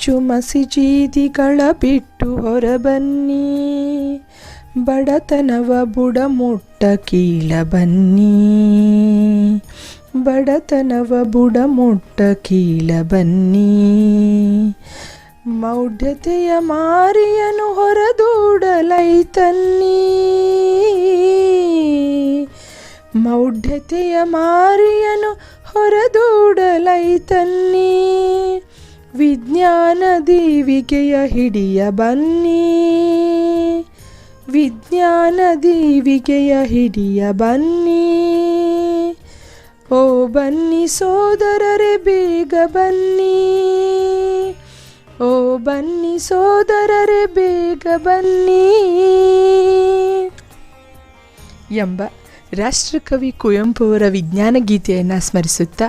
Church ಮಸಿಜೀದಿಗಳ ಬಿಟ್ಟು ಹೊರಬನ್ನಿ. ಬಡತನವ ಬುಡಮುಟ್ಟ ಕೀಳ ಬನ್ನಿ. ಬಡತನವ ಬುಡಮುಟ್ಟ ಕೀಳ ಬನ್ನಿ. ಮೌಢ್ಯತೆಯ ಮಾರಿಯನು ಹೊರದೂಡಲೈತನ್ನಿ ಮೌಢ್ಯತೆಯ ಮಾರಿಯನು ಹೊರದೂಡಲೈ ತನ್ನಿ. ವಿಜ್ಞಾನ ದೀವಿಗೆಯ ಹಿಡಿಯ ಬನ್ನಿ. ವಿಜ್ಞಾನ ದೀವಿಗೆಯ ಹಿಡಿಯ ಬನ್ನಿ. ಓ ಬನ್ನಿ ಸೋದರರೆ, ಬೇಗ ಬನ್ನಿ. ಓ ಬನ್ನಿ ಸೋದರರೆ, ಬೇಗ ಬನ್ನಿ. ಎಂಬ ರಾಷ್ಟ್ರಕವಿ ಕುವೆಂಪು ಅವರ ವಿಜ್ಞಾನ ಗೀತೆಯನ್ನು ಸ್ಮರಿಸುತ್ತಾ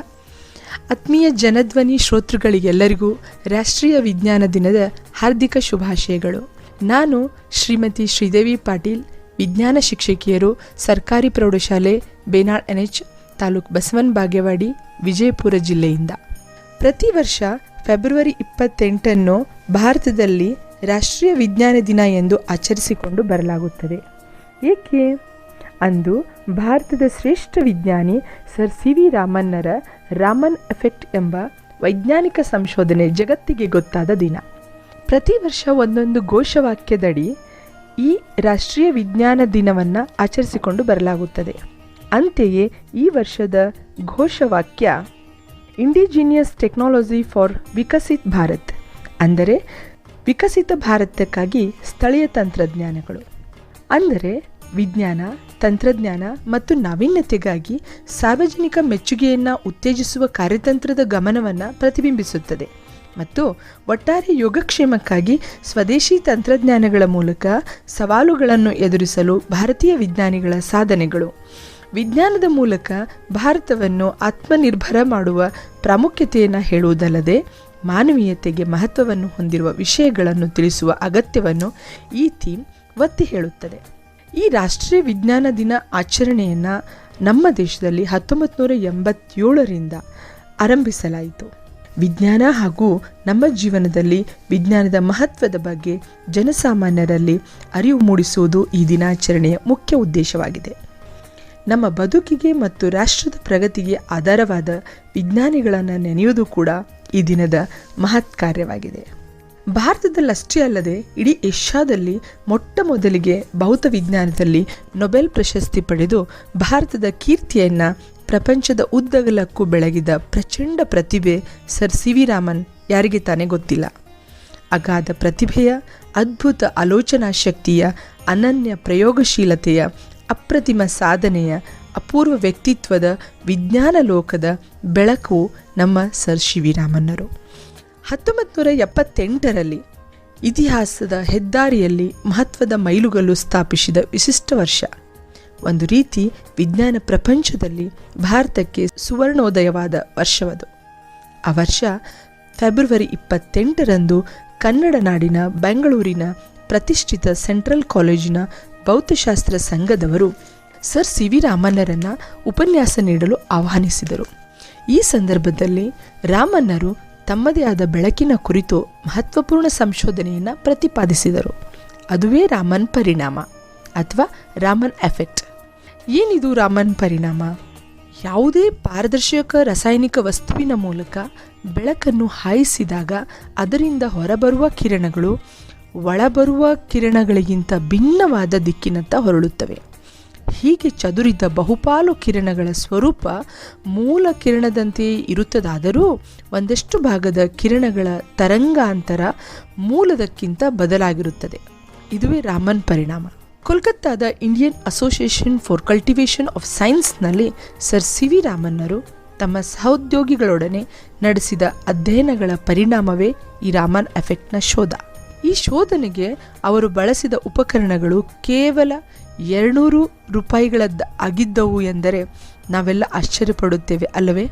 ಆತ್ಮೀಯ ಜನಧ್ವನಿ ಶ್ರೋತೃಗಳಿಗೆಲ್ಲರಿಗೂ ರಾಷ್ಟ್ರೀಯ ವಿಜ್ಞಾನ ದಿನದ ಹಾರ್ದಿಕ ಶುಭಾಶಯಗಳು. ನಾನು ಶ್ರೀಮತಿ ಶ್ರೀದೇವಿ ಪಾಟೀಲ್, ವಿಜ್ಞಾನ ಶಿಕ್ಷಕಿಯರು, ಸರ್ಕಾರಿ ಪ್ರೌಢಶಾಲೆ, ಬೇನಾಳ್ ಎನ್ ಎಚ್ ತಾಲೂಕು ಬಸವನ್ ಬಾಗೇವಾಡಿ, ವಿಜಯಪುರ ಜಿಲ್ಲೆಯಿಂದ. ಪ್ರತಿ ವರ್ಷ ಫೆಬ್ರವರಿ ಇಪ್ಪತ್ತೆಂಟನ್ನು ಭಾರತದಲ್ಲಿ ರಾಷ್ಟ್ರೀಯ ವಿಜ್ಞಾನ ದಿನ ಎಂದು ಆಚರಿಸಿಕೊಂಡು ಬರಲಾಗುತ್ತದೆ. ಏಕೆ? ಅಂದು ಭಾರತದ ಶ್ರೇಷ್ಠ ವಿಜ್ಞಾನಿ ಸರ್ ಸಿ ವಿ ರಾಮನ್ನರ ರಾಮನ್ ಎಫೆಕ್ಟ್ ಎಂಬ ವೈಜ್ಞಾನಿಕ ಸಂಶೋಧನೆ ಜಗತ್ತಿಗೆ ಗೊತ್ತಾದ ದಿನ. ಪ್ರತಿ ವರ್ಷ ಒಂದೊಂದು ಘೋಷವಾಕ್ಯದಡಿ ಈ ರಾಷ್ಟ್ರೀಯ ವಿಜ್ಞಾನ ದಿನವನ್ನು ಆಚರಿಸಿಕೊಂಡು ಬರಲಾಗುತ್ತದೆ. ಅಂತೆಯೇ ಈ ವರ್ಷದ ಘೋಷವಾಕ್ಯ indigenous technology for Viksit Bharat ಅಂದರೆ ವಿಕಸಿತ ಭಾರತಕ್ಕಾಗಿ ಸ್ಥಳೀಯ ತಂತ್ರಜ್ಞಾನಗಳು. ಅಂದರೆ ವಿಜ್ಞಾನ ತಂತ್ರಜ್ಞಾನ ಮತ್ತು ನಾವೀನ್ಯತೆಗಾಗಿ ಸಾರ್ವಜನಿಕ ಮೆಚ್ಚುಗೆಯನ್ನು ಉತ್ತೇಜಿಸುವ ಕಾರ್ಯತಂತ್ರದ ಗಮನವನ್ನು ಪ್ರತಿಬಿಂಬಿಸುತ್ತದೆ. ಮತ್ತು ಒಟ್ಟಾರೆ ಯೋಗಕ್ಷೇಮಕ್ಕಾಗಿ ಸ್ವದೇಶಿ ತಂತ್ರಜ್ಞಾನಗಳ ಮೂಲಕ ಸವಾಲುಗಳನ್ನು ಎದುರಿಸಲು ಭಾರತೀಯ ವಿಜ್ಞಾನಿಗಳ ಸಾಧನೆಗಳು. ವಿಜ್ಞಾನದ ಮೂಲಕ ಭಾರತವನ್ನು ಆತ್ಮನಿರ್ಭರ ಮಾಡುವ ಪ್ರಾಮುಖ್ಯತೆಯನ್ನು ಹೇಳುವುದಲ್ಲದೆ ಮಾನವೀಯತೆಗೆ ಮಹತ್ವವನ್ನು ಹೊಂದಿರುವ ವಿಷಯಗಳನ್ನು ತಿಳಿಸುವ ಅಗತ್ಯವನ್ನು ಈ ಥೀಮ್ ಒತ್ತಿ ಹೇಳುತ್ತದೆ. ಈ ರಾಷ್ಟ್ರೀಯ ವಿಜ್ಞಾನ ದಿನ ಆಚರಣೆಯನ್ನು ನಮ್ಮ ದೇಶದಲ್ಲಿ ಹತ್ತೊಂಬತ್ತು ನೂರ ಎಂಬತ್ತೇಳರಿಂದ ಆರಂಭಿಸಲಾಯಿತು. ವಿಜ್ಞಾನ ಹಾಗೂ ನಮ್ಮ ಜೀವನದಲ್ಲಿ ವಿಜ್ಞಾನದ ಮಹತ್ವದ ಬಗ್ಗೆ ಜನಸಾಮಾನ್ಯರಲ್ಲಿ ಅರಿವು ಮೂಡಿಸುವುದು ಈ ದಿನಾಚರಣೆಯ ಮುಖ್ಯ ಉದ್ದೇಶವಾಗಿದೆ. ನಮ್ಮ ಬದುಕಿಗೆ ಮತ್ತು ರಾಷ್ಟ್ರದ ಪ್ರಗತಿಗೆ ಆಧಾರವಾದ ವಿಜ್ಞಾನಿಗಳನ್ನು ನೆನೆಯುವುದು ಕೂಡ ಈ ದಿನದ ಮಹತ್ ಕಾರ್ಯವಾಗಿದೆ ಭಾರತದಲ್ಲಷ್ಟೇ ಅಲ್ಲದೆ ಇಡೀ ಏಷ್ಯಾದಲ್ಲಿ ಮೊಟ್ಟ ಮೊದಲಿಗೆ ಭೌತ ವಿಜ್ಞಾನದಲ್ಲಿ ನೊಬೆಲ್ ಪ್ರಶಸ್ತಿ ಪಡೆದು ಭಾರತದ ಕೀರ್ತಿಯನ್ನು ಪ್ರಪಂಚದ ಉದ್ದಗಲಕ್ಕೂ ಬೆಳಗಿದ ಪ್ರಚಂಡ ಪ್ರತಿಭೆ ಸರ್ ಸಿ ವಿ ರಾಮನ್ ಯಾರಿಗೆ ತಾನೇ ಗೊತ್ತಿಲ್ಲ. ಅಗಾಧ ಪ್ರತಿಭೆಯ, ಅದ್ಭುತ ಆಲೋಚನಾ ಶಕ್ತಿಯ, ಅನನ್ಯ ಪ್ರಯೋಗಶೀಲತೆಯ, ಅಪ್ರತಿಮ ಸಾಧನೆಯ, ಅಪೂರ್ವ ವ್ಯಕ್ತಿತ್ವದ ವಿಜ್ಞಾನ ಲೋಕದ ಬೆಳಕು ನಮ್ಮ ಸರ್ ಶಿವಿರಾಮನ್ನರು ಹತ್ತೊಂಬತ್ತು ನೂರ ಎಪ್ಪತ್ತೆಂಟರಲ್ಲಿ ಇತಿಹಾಸದ ಹೆದ್ದಾರಿಯಲ್ಲಿ ಮಹತ್ವದ ಮೈಲುಗಲ್ಲು ಸ್ಥಾಪಿಸಿದ ವಿಶಿಷ್ಟ ವರ್ಷ. ಒಂದು ರೀತಿ ವಿಜ್ಞಾನ ಪ್ರಪಂಚದಲ್ಲಿ ಭಾರತಕ್ಕೆ ಸುವರ್ಣೋದಯವಾದ ವರ್ಷವದು. ಆ ವರ್ಷ ಫೆಬ್ರವರಿ ಇಪ್ಪತ್ತೆಂಟರಂದು ಕನ್ನಡ ನಾಡಿನ ಬೆಂಗಳೂರಿನ ಪ್ರತಿಷ್ಠಿತ ಸೆಂಟ್ರಲ್ ಕಾಲೇಜಿನ ಭೌತಶಾಸ್ತ್ರ ಸಂಘದವರು ಸರ್ ಸಿ ವಿ ರಾಮನ್ನರನ್ನು ಉಪನ್ಯಾಸ ನೀಡಲು ಆಹ್ವಾನಿಸಿದರು. ಈ ಸಂದರ್ಭದಲ್ಲಿ ರಾಮನ್ನರು ತಮ್ಮದೇ ಆದ ಬೆಳಕಿನ ಕುರಿತು ಮಹತ್ವಪೂರ್ಣ ಸಂಶೋಧನೆಯನ್ನು ಪ್ರತಿಪಾದಿಸಿದರು. ಅದುವೇ ರಾಮನ್ ಪರಿಣಾಮ ಅಥವಾ ರಾಮನ್ ಎಫೆಕ್ಟ್. ಏನಿದು ರಾಮನ್ ಪರಿಣಾಮ? ಯಾವುದೇ ಪಾರದರ್ಶಕ ರಾಸಾಯನಿಕ ವಸ್ತುವಿನ ಮೂಲಕ ಬೆಳಕನ್ನು ಹಾಯಿಸಿದಾಗ ಅದರಿಂದ ಹೊರಬರುವ ಕಿರಣಗಳು ಒಳಬರುವ ಕಿರಣಗಳಿಗಿಂತ ಭಿನ್ನವಾದ ದಿಕ್ಕಿನತ್ತ ಹೊರಳುತ್ತವೆ. ಹೀಗೆ ಚದುರಿದ ಬಹುಪಾಲು ಕಿರಣಗಳ ಸ್ವರೂಪ ಮೂಲ ಕಿರಣದಂತೆಯೇ ಇರುತ್ತದಾದರೂ ಒಂದಷ್ಟು ಭಾಗದ ಕಿರಣಗಳ ತರಂಗಾಂತರ ಮೂಲದಕ್ಕಿಂತ ಬದಲಾಗಿರುತ್ತದೆ. ಇದುವೇ ರಾಮನ್ ಪರಿಣಾಮ. ಕೋಲ್ಕತ್ತಾದ Indian association for cultivation of ಸೈನ್ಸ್ನಲ್ಲಿ sir C V ರಾಮನ್ನರು ತಮ್ಮ ಸಹೋದ್ಯೋಗಿಗಳೊಡನೆ ನಡೆಸಿದ ಅಧ್ಯಯನಗಳ ಪರಿಣಾಮವೇ ಈ ರಾಮನ್ ಎಫೆಕ್ಟ್ನ ಶೋಧ. ಈ ಶೋಧನೆಗೆ ಅವರು ಬಳಸಿದ ಉಪಕರಣಗಳು ಕೇವಲ ಎರಡುನೂರು ರೂಪಾಯಿಗಳದ್ದು ಆಗಿದ್ದವು ಎಂದರೆ ನಾವೆಲ್ಲ ಆಶ್ಚರ್ಯಪಡುತ್ತೇವೆ, ಅಲ್ಲವೇ?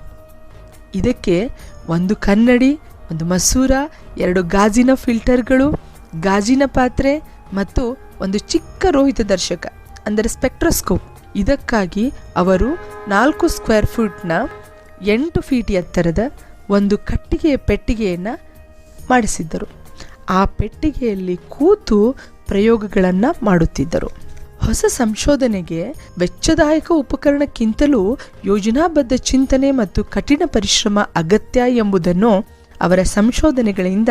ಇದಕ್ಕೆ ಒಂದು ಕನ್ನಡಿ, ಒಂದು ಮಸೂರ, ಎರಡು ಗಾಜಿನ ಫಿಲ್ಟರ್ಗಳು, ಗಾಜಿನ ಪಾತ್ರೆ ಮತ್ತು ಒಂದು ಚಿಕ್ಕ ರೋಹಿತ ದರ್ಶಕ, ಅಂದರೆ ಸ್ಪೆಕ್ಟ್ರೋಸ್ಕೋಪ್. ಇದಕ್ಕಾಗಿ ಅವರು ನಾಲ್ಕು ಸ್ಕ್ವೇರ್ ಫೀಟ್ನ ಎಂಟು ಫೀಟ್ ಎತ್ತರದ ಒಂದು ಕಟ್ಟಿಗೆಯ ಪೆಟ್ಟಿಗೆಯನ್ನು ಮಾಡಿಸಿದ್ದರು. ಆ ಪೆಟ್ಟಿಗೆಯಲ್ಲಿ ಕೂತು ಪ್ರಯೋಗಗಳನ್ನು ಮಾಡುತ್ತಿದ್ದರು. ಹೊಸ ಸಂಶೋಧನೆಗೆ ವೆಚ್ಚದಾಯಕ ಉಪಕರಣಕ್ಕಿಂತಲೂ ಯೋಜನಾಬದ್ಧ ಚಿಂತನೆ ಮತ್ತು ಕಠಿಣ ಪರಿಶ್ರಮ ಅಗತ್ಯ ಎಂಬುದನ್ನು ಅವರ ಸಂಶೋಧನೆಗಳಿಂದ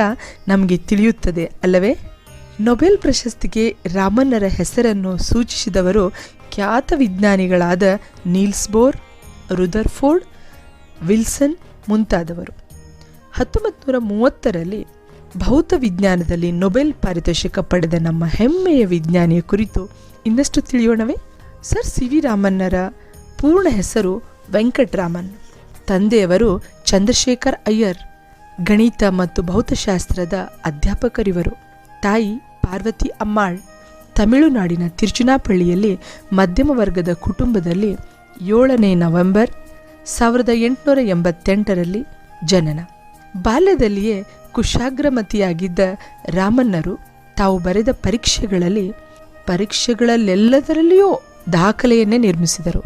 ನಮಗೆ ತಿಳಿಯುತ್ತದೆ, ಅಲ್ಲವೇ? ನೊಬೆಲ್ ಪ್ರಶಸ್ತಿಗೆ ರಾಮನ್ನರ ಹೆಸರನ್ನು ಸೂಚಿಸಿದವರು ಖ್ಯಾತ ವಿಜ್ಞಾನಿಗಳಾದ ನೀಲ್ಸ್ ಬೋರ್, ರುದರ್ಫೋರ್ಡ್, ವಿಲ್ಸನ್ ಮುಂತಾದವರು. ಹತ್ತೊಂಬತ್ತು ನೂರ ಮೂವತ್ತರಲ್ಲಿ ಭೌತ ವಿಜ್ಞಾನದಲ್ಲಿ ನೊಬೆಲ್ ಪಾರಿತೋಷಿಕ ಪಡೆದ ನಮ್ಮ ಹೆಮ್ಮೆಯ ವಿಜ್ಞಾನಿಯ ಕುರಿತು ಇನ್ನಷ್ಟು ತಿಳಿಯೋಣವೇ? ಸರ್ ಸಿ ವಿ ರಾಮನ್ನರ ಪೂರ್ಣ ಹೆಸರು ವೆಂಕಟರಾಮನ್. ತಂದೆಯವರು ಚಂದ್ರಶೇಖರ್ ಅಯ್ಯರ್, ಗಣಿತ ಮತ್ತು ಭೌತಶಾಸ್ತ್ರದ ಅಧ್ಯಾಪಕರಿವರು. ತಾಯಿ ಪಾರ್ವತಿ ಅಮ್ಮಾಳ್. ತಮಿಳುನಾಡಿನ ತಿರುಚುನಾಪಳ್ಳಿಯಲ್ಲಿ ಮಧ್ಯಮ ವರ್ಗದ ಕುಟುಂಬದಲ್ಲಿ ಏಳನೇ ನವೆಂಬರ್ ಸಾವಿರದ ಎಂಟುನೂರ ಎಂಬತ್ತೆಂಟರಲ್ಲಿ ಜನನ. ಬಾಲ್ಯದಲ್ಲಿಯೇ ಕುಶಾಗ್ರಮತಿಯಾಗಿದ್ದ ರಾಮನ್ನರು ತಾವು ಬರೆದ ಪರೀಕ್ಷೆಗಳಲ್ಲಿ ಪರೀಕ್ಷೆಗಳಲ್ಲೆಲ್ಲದರಲ್ಲಿಯೂ ದಾಖಲೆಯನ್ನೇ ನಿರ್ಮಿಸಿದರು.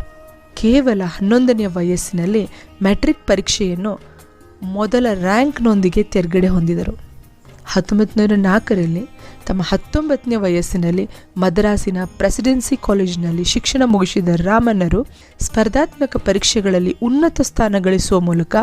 ಕೇವಲ ಹನ್ನೊಂದನೆಯ ವಯಸ್ಸಿನಲ್ಲಿ ಮೆಟ್ರಿಕ್ ಪರೀಕ್ಷೆಯನ್ನು ಮೊದಲ ರ್ಯಾಂಕ್ನೊಂದಿಗೆ ತೆರ್ಗಡೆ ಹೊಂದಿದರು. ಹತ್ತೊಂಬತ್ತು ನೂರ ನಾಲ್ಕರಲ್ಲಿ ತಮ್ಮ ಹತ್ತೊಂಬತ್ತನೇ ವಯಸ್ಸಿನಲ್ಲಿ ಮದ್ರಾಸಿನ ಪ್ರೆಸಿಡೆನ್ಸಿ ಕಾಲೇಜಿನಲ್ಲಿ ಶಿಕ್ಷಣ ಮುಗಿಸಿದ ರಾಮನ್ನರು ಸ್ಪರ್ಧಾತ್ಮಕ ಪರೀಕ್ಷೆಗಳಲ್ಲಿ ಉನ್ನತ ಸ್ಥಾನ ಗಳಿಸುವ ಮೂಲಕ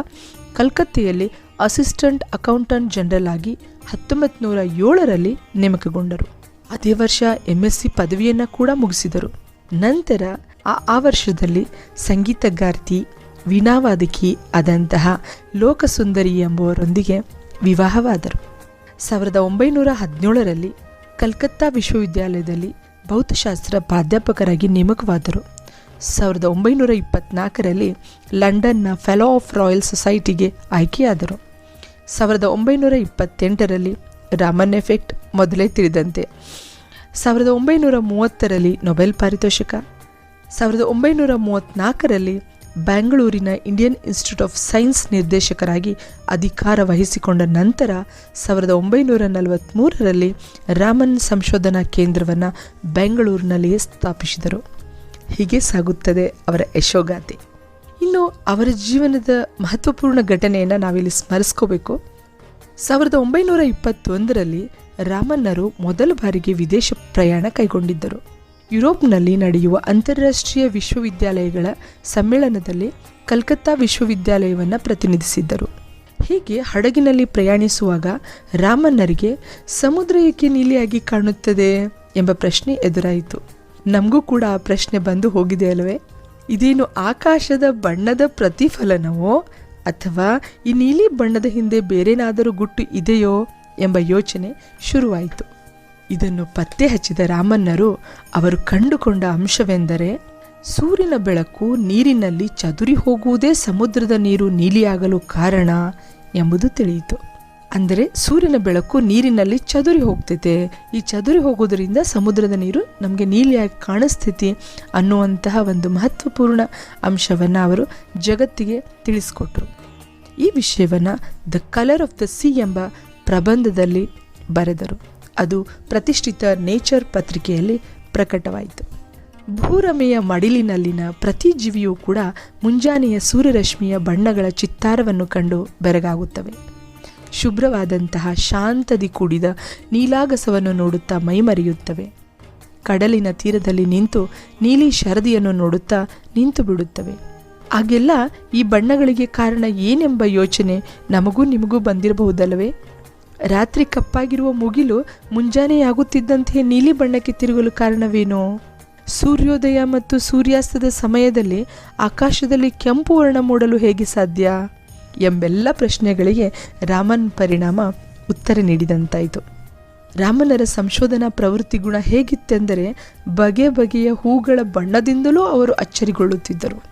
ಕಲ್ಕತ್ತೆಯಲ್ಲಿ ಅಸಿಸ್ಟೆಂಟ್ ಅಕೌಂಟೆಂಟ್ ಜನರಲ್ ಆಗಿ ಹತ್ತೊಂಬತ್ತು ನೂರ ಏಳರಲ್ಲಿ ನೇಮಕಗೊಂಡರು. ಅದೇ ವರ್ಷ ಎಂ ಎಸ್ ಸಿ ಪದವಿಯನ್ನು ಕೂಡ ಮುಗಿಸಿದರು. ನಂತರ ಆ ಆ ವರ್ಷದಲ್ಲಿ ಸಂಗೀತಗಾರ್ತಿ ವೀಣಾವಾದಕಿ ಆದಂತಹ ಲೋಕಸುಂದರಿ ಎಂಬುವರೊಂದಿಗೆ ವಿವಾಹವಾದರು. ಸಾವಿರದ ಒಂಬೈನೂರ ಹದಿನೇಳರಲ್ಲಿ ಕಲ್ಕತ್ತಾ ವಿಶ್ವವಿದ್ಯಾಲಯದಲ್ಲಿ ಭೌತಶಾಸ್ತ್ರ ಪ್ರಾಧ್ಯಾಪಕರಾಗಿ ನೇಮಕವಾದರು. ಸಾವಿರದ ಒಂಬೈನೂರ ಇಪ್ಪತ್ನಾಲ್ಕರಲ್ಲಿ ಲಂಡನ್ನ ಫೆಲೋ ಆಫ್ ರಾಯಲ್ ಸೊಸೈಟಿಗೆ ಆಯ್ಕೆಯಾದರು. ಸಾವಿರದ ಒಂಬೈನೂರ ಇಪ್ಪತ್ತೆಂಟರಲ್ಲಿ ರಾಮನ್ ಎಫೆಕ್ಟ್ ಮೊದಲೇ ತಿಳಿದಂತೆ. ಸಾವಿರದ ಒಂಬೈನೂರ ಮೂವತ್ತರಲ್ಲಿ ನೊಬೆಲ್ ಪಾರಿತೋಷಕ. ಸಾವಿರದ ಒಂಬೈನೂರ ಮೂವತ್ತ್ನಾಲ್ಕರಲ್ಲಿ ಬ್ಯಾಂಗಳೂರಿನ ಇಂಡಿಯನ್ ಇನ್ಸ್ಟಿಟ್ಯೂಟ್ ಆಫ್ ಸೈನ್ಸ್ ನಿರ್ದೇಶಕರಾಗಿ ಅಧಿಕಾರ ವಹಿಸಿಕೊಂಡ ನಂತರ ಸಾವಿರದ ಒಂಬೈನೂರ ನಲವತ್ತ್ಮೂರರಲ್ಲಿ ರಾಮನ್ ಸಂಶೋಧನಾ ಕೇಂದ್ರವನ್ನು ಬೆಂಗಳೂರಿನಲ್ಲಿಯೇ ಸ್ಥಾಪಿಸಿದರು. ಹೀಗೆ ಸಾಗುತ್ತದೆ ಅವರ ಯಶೋಗಾಥೆ. ಇನ್ನು ಅವರ ಜೀವನದ ಮಹತ್ವಪೂರ್ಣ ಘಟನೆಯನ್ನು ನಾವಿಲ್ಲಿ ಸ್ಮರಿಸ್ಕೋಬೇಕು. ಸಾವಿರದ ಒಂಬೈನೂರ ಇಪ್ಪತ್ತೊಂದರಲ್ಲಿ ರಾಮನ್ನರು ಮೊದಲ ಬಾರಿಗೆ ವಿದೇಶ ಪ್ರಯಾಣ ಕೈಗೊಂಡಿದ್ದರು. ಯುರೋಪ್ನಲ್ಲಿ ನಡೆಯುವ ಅಂತಾರಾಷ್ಟ್ರೀಯ ವಿಶ್ವವಿದ್ಯಾಲಯಗಳ ಸಮ್ಮೇಳನದಲ್ಲಿ ಕಲ್ಕತ್ತಾ ವಿಶ್ವವಿದ್ಯಾಲಯವನ್ನು ಪ್ರತಿನಿಧಿಸಿದ್ದರು. ಹೀಗೆ ಹಡಗಿನಲ್ಲಿ ಪ್ರಯಾಣಿಸುವಾಗ ರಾಮನ್ನರಿಗೆ ಸಮುದ್ರ ಏಕೆ ನೀಲಿಯಾಗಿ ಕಾಣುತ್ತದೆ ಎಂಬ ಪ್ರಶ್ನೆ ಎದುರಾಯಿತು. ನಮಗೂ ಕೂಡ ಆ ಪ್ರಶ್ನೆ ಬಂದು ಹೋಗಿದೆ ಅಲ್ವೇ? ಇದೇನು ಆಕಾಶದ ಬಣ್ಣದ ಪ್ರತಿಫಲನವೋ? ಅಥವಾ ಈ ನೀಲಿ ಬಣ್ಣದ ಹಿಂದೆ ಬೇರೇನಾದರೂ ಗುಟ್ಟು ಇದೆಯೋ ಎಂಬ ಯೋಚನೆ ಶುರುವಾಯಿತು. ಇದನ್ನು ಪತ್ತೆ ಹಚ್ಚಿದ ರಾಮನ್ನರು ಅವರು ಕಂಡುಕೊಂಡ ಅಂಶವೆಂದರೆ ಸೂರ್ಯನ ಬೆಳಕು ನೀರಿನಲ್ಲಿ ಚದುರಿ ಹೋಗುವುದೇ ಸಮುದ್ರದ ನೀರು ನೀಲಿಯಾಗಲು ಕಾರಣ ಎಂಬುದು ತಿಳಿಯಿತು. ಅಂದರೆ ಸೂರ್ಯನ ಬೆಳಕು ನೀರಿನಲ್ಲಿ ಚದುರಿ ಹೋಗ್ತೈತೆ. ಈ ಚದುರಿ ಹೋಗೋದರಿಂದ ಸಮುದ್ರದ ನೀರು ನಮಗೆ ನೀಲಿಯಾಗಿ ಕಾಣಿಸ್ತೈತಿ ಅನ್ನುವಂತಹ ಒಂದು ಮಹತ್ವಪೂರ್ಣ ಅಂಶವನ್ನು ಅವರು ಜಗತ್ತಿಗೆ ತಿಳಿಸ್ಕೊಟ್ರು. ಈ ವಿಷಯವನ್ನು the colour of the sea ಎಂಬ ಪ್ರಬಂಧದಲ್ಲಿ ಬರೆದರು. ಅದು ಪ್ರತಿಷ್ಠಿತ ನೇಚರ್ ಪತ್ರಿಕೆಯಲ್ಲಿ ಪ್ರಕಟವಾಯಿತು. ಭೂರಮೆಯ ಮಡಿಲಿನಲ್ಲಿನ ಪ್ರತಿ ಜೀವಿಯೂ ಕೂಡ ಮುಂಜಾನೆಯ ಸೂರ್ಯರಶ್ಮಿಯ ಬಣ್ಣಗಳ ಚಿತ್ತಾರವನ್ನು ಕಂಡು ಬೆರಗಾಗುತ್ತವೆ. ಶುಭ್ರವಾದಂತಹ ಶಾಂತದಿ ಕೂಡಿದ ನೀಲಾಗಸವನ್ನು ನೋಡುತ್ತಾ ಮೈಮರೆಯುತ್ತವೆ. ಕಡಲಿನ ತೀರದಲ್ಲಿ ನಿಂತು ನೀಲಿ ಶರದಿಯನ್ನು ನೋಡುತ್ತಾ ನಿಂತು ಬಿಡುತ್ತವೆ. ಆಗೆಲ್ಲ ಈ ಬಣ್ಣಗಳಿಗೆ ಕಾರಣ ಏನೆಂಬ ಯೋಚನೆ ನಮಗೂ ನಿಮಗೂ ಬಂದಿರಬಹುದಲ್ಲವೇ? ರಾತ್ರಿ ಕಪ್ಪಾಗಿರುವ ಮುಗಿಲು ಮುಂಜಾನೆಯಾಗುತ್ತಿದ್ದಂತೆ ನೀಲಿ ಬಣ್ಣಕ್ಕೆ ತಿರುಗಲು ಕಾರಣವೇನು? ಸೂರ್ಯೋದಯ ಮತ್ತು ಸೂರ್ಯಾಸ್ತದ ಸಮಯದಲ್ಲಿ ಆಕಾಶದಲ್ಲಿ ಕೆಂಪು ವರ್ಣ ಮೂಡಲು ಹೇಗೆ ಸಾಧ್ಯ? ಎಂಬೆಲ್ಲ ಪ್ರಶ್ನೆಗಳಿಗೆ ರಾಮನ್ ಪರಿಣಾಮ ಉತ್ತರ ನೀಡಿದಂತಾಯಿತು. ರಾಮನರ ಸಂಶೋಧನಾ ಪ್ರವೃತ್ತಿ ಗುಣ ಹೇಗಿತ್ತೆಂದರೆ ಬಗೆ ಬಗೆಯ ಹೂಗಳ ಬಣ್ಣದಿಂದಲೂ ಅವರು ಅಚ್ಚರಿಗೊಳ್ಳುತ್ತಿದ್ದರು.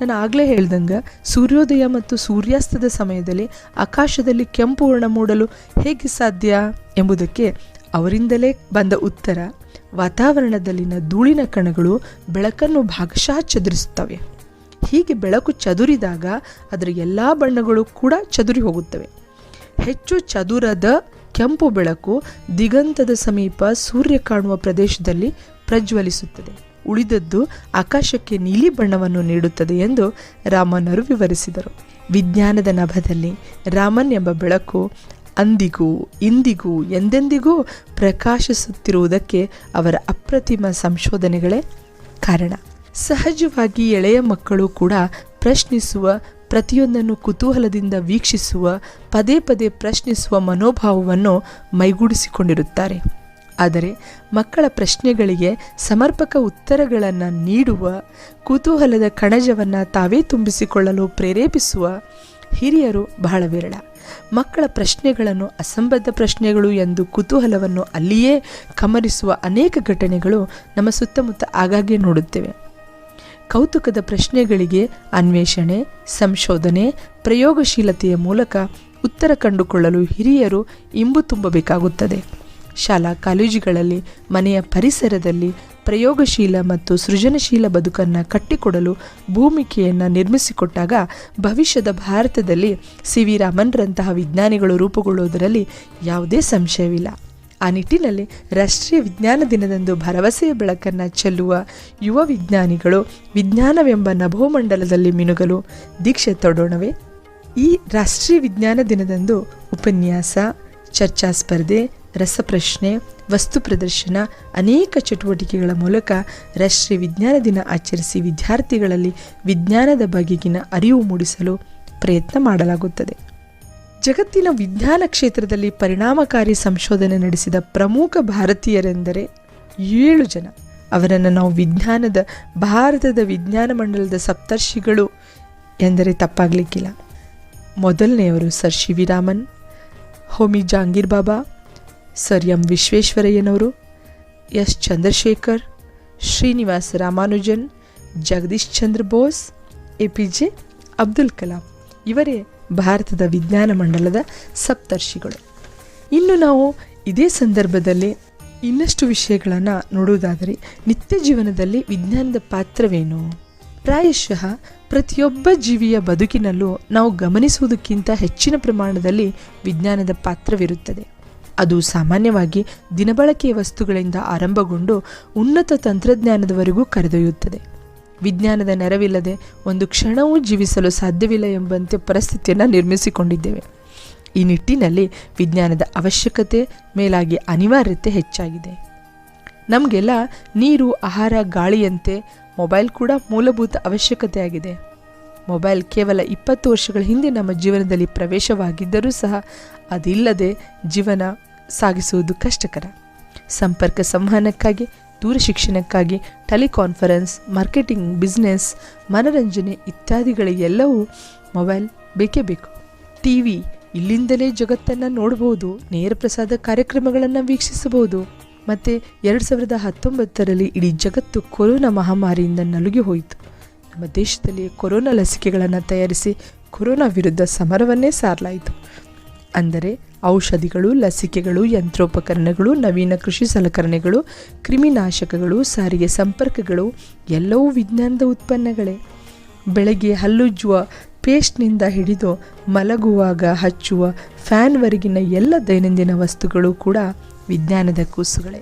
ನಾನು ಆಗಲೇ ಹೇಳ್ದಂಗೆ ಸೂರ್ಯೋದಯ ಮತ್ತು ಸೂರ್ಯಾಸ್ತದ ಸಮಯದಲ್ಲಿ ಆಕಾಶದಲ್ಲಿ ಕೆಂಪು ವರ್ಣ ಮೂಡಲು ಹೇಗೆ ಸಾಧ್ಯ ಎಂಬುದಕ್ಕೆ ಅವರಿಂದಲೇ ಬಂದ ಉತ್ತರ ವಾತಾವರಣದಲ್ಲಿನ ಧೂಳಿನ ಕಣಗಳು ಬೆಳಕನ್ನು ಭಾಗಶಃ ಚದುರಿಸುತ್ತವೆ. ಹೀಗೆ ಬೆಳಕು ಚದುರಿದಾಗ ಅದರ ಎಲ್ಲ ಬಣ್ಣಗಳು ಕೂಡ ಚದುರಿ ಹೋಗುತ್ತವೆ. ಹೆಚ್ಚು ಚದುರದ ಕೆಂಪು ಬೆಳಕು ದಿಗಂತದ ಸಮೀಪ ಸೂರ್ಯ ಕಾಣುವ ಪ್ರದೇಶದಲ್ಲಿ ಪ್ರಜ್ವಲಿಸುತ್ತದೆ. ಉಳಿದದ್ದು ಆಕಾಶಕ್ಕೆ ನೀಲಿ ಬಣ್ಣವನ್ನು ನೀಡುತ್ತದೆ ಎಂದು ರಾಮನರು ವಿವರಿಸಿದರು. ವಿಜ್ಞಾನದ ನಭದಲ್ಲಿ ರಾಮನ್ ಎಂಬ ಬೆಳಕು ಅಂದಿಗೂ ಇಂದಿಗೂ ಎಂದೆಂದಿಗೂ ಪ್ರಕಾಶಿಸುತ್ತಿರುವುದಕ್ಕೆ ಅವರ ಅಪ್ರತಿಮ ಸಂಶೋಧನೆಗಳೇ ಕಾರಣ. ಸಹಜವಾಗಿ ಎಳೆಯ ಮಕ್ಕಳು ಕೂಡ ಪ್ರಶ್ನಿಸುವ, ಪ್ರತಿಯೊಂದನ್ನು ಕುತೂಹಲದಿಂದ ವೀಕ್ಷಿಸುವ, ಪದೇ ಪದೇ ಪ್ರಶ್ನಿಸುವ ಮನೋಭಾವವನ್ನು ಮೈಗೂಡಿಸಿಕೊಂಡಿರುತ್ತಾರೆ. ಆದರೆ ಮಕ್ಕಳ ಪ್ರಶ್ನೆಗಳಿಗೆ ಸಮರ್ಪಕ ಉತ್ತರಗಳನ್ನು ನೀಡುವ, ಕುತೂಹಲದ ಕಣಜವನ್ನು ತಾವೇ ತುಂಬಿಸಿಕೊಳ್ಳಲು ಪ್ರೇರೇಪಿಸುವ ಹಿರಿಯರು ಬಹಳ ವಿರಳ. ಮಕ್ಕಳ ಪ್ರಶ್ನೆಗಳನ್ನು ಅಸಂಬದ್ಧ ಪ್ರಶ್ನೆಗಳು ಎಂದು ಕುತೂಹಲವನ್ನು ಅಲ್ಲಿಯೇ ಕಮರಿಸುವ ಅನೇಕ ಘಟನೆಗಳು ನಮ್ಮ ಸುತ್ತಮುತ್ತ ಆಗಾಗ್ಗೆ ನೋಡುತ್ತೇವೆ. ಕೌತುಕದ ಪ್ರಶ್ನೆಗಳಿಗೆ ಅನ್ವೇಷಣೆ, ಸಂಶೋಧನೆ, ಪ್ರಯೋಗಶೀಲತೆಯ ಮೂಲಕ ಉತ್ತರ ಕಂಡುಕೊಳ್ಳಲು ಹಿರಿಯರು ಇಂಬು ತುಂಬಬೇಕಾಗುತ್ತದೆ. ಶಾಲಾ ಕಾಲೇಜುಗಳಲ್ಲಿ, ಮನೆಯ ಪರಿಸರದಲ್ಲಿ ಪ್ರಯೋಗಶೀಲ ಮತ್ತು ಸೃಜನಶೀಲ ಬದುಕನ್ನು ಕಟ್ಟಿಕೊಡಲು ಭೂಮಿಕೆಯನ್ನು ನಿರ್ಮಿಸಿಕೊಟ್ಟಾಗ ಭವಿಷ್ಯದ ಭಾರತದಲ್ಲಿ ಸಿ ವಿ ರಾಮನ್ರಂತಹ ವಿಜ್ಞಾನಿಗಳು ರೂಪುಗೊಳ್ಳುವುದರಲ್ಲಿ ಯಾವುದೇ ಸಂಶಯವಿಲ್ಲ. ಆ ನಿಟ್ಟಿನಲ್ಲಿ ರಾಷ್ಟ್ರೀಯ ವಿಜ್ಞಾನ ದಿನದಂದು ಭರವಸೆಯ ಬೆಳಕನ್ನು ಚೆಲ್ಲುವ ಯುವ ವಿಜ್ಞಾನಿಗಳು ವಿಜ್ಞಾನವೆಂಬ ನಭೋಮಂಡಲದಲ್ಲಿ ಮಿನುಗಲು ದೀಕ್ಷೆ ತೊಡೋಣವೇ. ಈ ರಾಷ್ಟ್ರೀಯ ವಿಜ್ಞಾನ ದಿನದಂದು ಉಪನ್ಯಾಸ, ಚರ್ಚಾ ಸ್ಪರ್ಧೆ, ರಸಪ್ರಶ್ನೆ, ವಸ್ತು ಪ್ರದರ್ಶನ, ಅನೇಕ ಚಟುವಟಿಕೆಗಳ ಮೂಲಕ ರಾಷ್ಟ್ರೀಯ ವಿಜ್ಞಾನ ದಿನ ಆಚರಿಸಿ ವಿದ್ಯಾರ್ಥಿಗಳಲ್ಲಿ ವಿಜ್ಞಾನದ ಬಗೆಗಿನ ಅರಿವು ಮೂಡಿಸಲು ಪ್ರಯತ್ನ ಮಾಡಲಾಗುತ್ತದೆ. ಜಗತ್ತಿನ ವಿಜ್ಞಾನ ಕ್ಷೇತ್ರದಲ್ಲಿ ಪರಿಣಾಮಕಾರಿ ಸಂಶೋಧನೆ ನಡೆಸಿದ ಪ್ರಮುಖ ಭಾರತೀಯರೆಂದರೆ ಏಳು ಜನ. ಅವರನ್ನು ನಾವು ವಿಜ್ಞಾನದ, ಭಾರತದ ವಿಜ್ಞಾನ ಮಂಡಲದ ಸಪ್ತರ್ಷಿಗಳು ಎಂದರೆ ತಪ್ಪಾಗಲಿಕ್ಕಿಲ್ಲ. ಮೊದಲನೆಯವರು ಸರ್ ಶಿವಿರಾಮನ್, ಹೋಮಿ ಜಾಂಗೀರ್ ಬಾಬಾ, ಸರ್ ಎಂ ವಿಶ್ವೇಶ್ವರಯ್ಯನವರು, S Chandrasekhar, Srinivasa Ramanujan, Jagadish Chandra Bose, A P J Abdul Kalam. ಇವರೇ ಭಾರತದ ವಿಜ್ಞಾನ ಮಂಡಲದ ಸಪ್ತರ್ಷಿಗಳು. ಇನ್ನು ನಾವು ಇದೇ ಸಂದರ್ಭದಲ್ಲಿ ಇನ್ನಷ್ಟು ವಿಷಯಗಳನ್ನು ನೋಡುವುದಾದರೆ ನಿತ್ಯ ಜೀವನದಲ್ಲಿ ವಿಜ್ಞಾನದ ಪಾತ್ರವೇನು? ಪ್ರಾಯಶಃ ಪ್ರತಿಯೊಬ್ಬ ಜೀವಿಯ ಬದುಕಿನಲ್ಲೂ ನಾವು ಗಮನಿಸುವುದಕ್ಕಿಂತ ಹೆಚ್ಚಿನ ಪ್ರಮಾಣದಲ್ಲಿ ವಿಜ್ಞಾನದ ಪಾತ್ರವಿರುತ್ತದೆ. ಅದು ಸಾಮಾನ್ಯವಾಗಿ ದಿನಬಳಕೆಯ ವಸ್ತುಗಳಿಂದ ಆರಂಭಗೊಂಡು ಉನ್ನತ ತಂತ್ರಜ್ಞಾನದವರೆಗೂ ಕರೆದೊಯ್ಯುತ್ತದೆ. ವಿಜ್ಞಾನದ ನೆರವಿಲ್ಲದೆ ಒಂದು ಕ್ಷಣವೂ ಜೀವಿಸಲು ಸಾಧ್ಯವಿಲ್ಲ ಎಂಬಂತೆ ಪರಿಸ್ಥಿತಿಯನ್ನು ನಿರ್ಮಿಸಿಕೊಂಡಿದ್ದೇವೆ. ಈ ನಿಟ್ಟಿನಲ್ಲಿ ವಿಜ್ಞಾನದ ಅವಶ್ಯಕತೆ ಮೇಲಾಗಿ ಅನಿವಾರ್ಯತೆ ಹೆಚ್ಚಾಗಿದೆ. ನಮಗೆಲ್ಲ ನೀರು, ಆಹಾರ, ಗಾಳಿಯಂತೆ ಮೊಬೈಲ್ ಕೂಡ ಮೂಲಭೂತ ಅವಶ್ಯಕತೆಯಾಗಿದೆ. ಮೊಬೈಲ್ ಕೇವಲ ಇಪ್ಪತ್ತು ವರ್ಷಗಳ ಹಿಂದೆ ನಮ್ಮ ಜೀವನದಲ್ಲಿ ಪ್ರವೇಶವಾಗಿದ್ದರೂ ಸಹ ಅದಿಲ್ಲದೆ ಜೀವನ ಸಾಗಿಸುವುದು ಕಷ್ಟಕರ. ಸಂಪರ್ಕ ಸಂವಹನಕ್ಕಾಗಿ ದೂರ ಶಿಕ್ಷಣಕ್ಕಾಗಿ ಟೆಲಿಕಾನ್ಫರೆನ್ಸ್, ಮಾರ್ಕೆಟಿಂಗ್, ಬಿಸ್ನೆಸ್, ಮನರಂಜನೆ ಇತ್ಯಾದಿಗಳಿಗೆಲ್ಲವೂ ಮೊಬೈಲ್ ಬೇಕೇ ಬೇಕು. ಟಿ ವಿ ಇಲ್ಲಿಂದಲೇ ಜಗತ್ತನ್ನು ನೋಡಬಹುದು ನೇರ ಪ್ರಸಾದ ಕಾರ್ಯಕ್ರಮಗಳನ್ನು ವೀಕ್ಷಿಸಬಹುದು. ಮತ್ತು ಎರಡು ಸಾವಿರದ ಹತ್ತೊಂಬತ್ತರಲ್ಲಿ ಇಡೀ ಜಗತ್ತು ಕೊರೋನಾ ಮಹಾಮಾರಿಯಿಂದ ನಲುಗಿ ಹೋಯಿತು. ನಮ್ಮ ದೇಶದಲ್ಲಿ ಕೊರೋನಾ ಲಸಿಕೆಗಳನ್ನು ತಯಾರಿಸಿ ಕೊರೋನಾ ವಿರುದ್ಧ ಸಮರವನ್ನೇ ಸಾರಲಾಯಿತು. ಅಂದರೆ ಔಷಧಿಗಳು, ಲಸಿಕೆಗಳು, ಯಂತ್ರೋಪಕರಣಗಳು, ನವೀನ ಕೃಷಿ ಸಲಕರಣೆಗಳು, ಕ್ರಿಮಿನಾಶಕಗಳು, ಸಾರಿಗೆ ಸಂಪರ್ಕಗಳು, ಎಲ್ಲವೂ ವಿಜ್ಞಾನದ ಉತ್ಪನ್ನಗಳೇ. ಬೆಳಗ್ಗೆ ಹಲ್ಲುಜ್ಜುವ ಪೇಸ್ಟ್ನಿಂದ ಹಿಡಿದು ಮಲಗುವಾಗ ಹಚ್ಚುವ ಫ್ಯಾನ್ವರೆಗಿನ ಎಲ್ಲ ದೈನಂದಿನ ವಸ್ತುಗಳು ಕೂಡ ವಿಜ್ಞಾನದ ಕೂಸುಗಳೇ.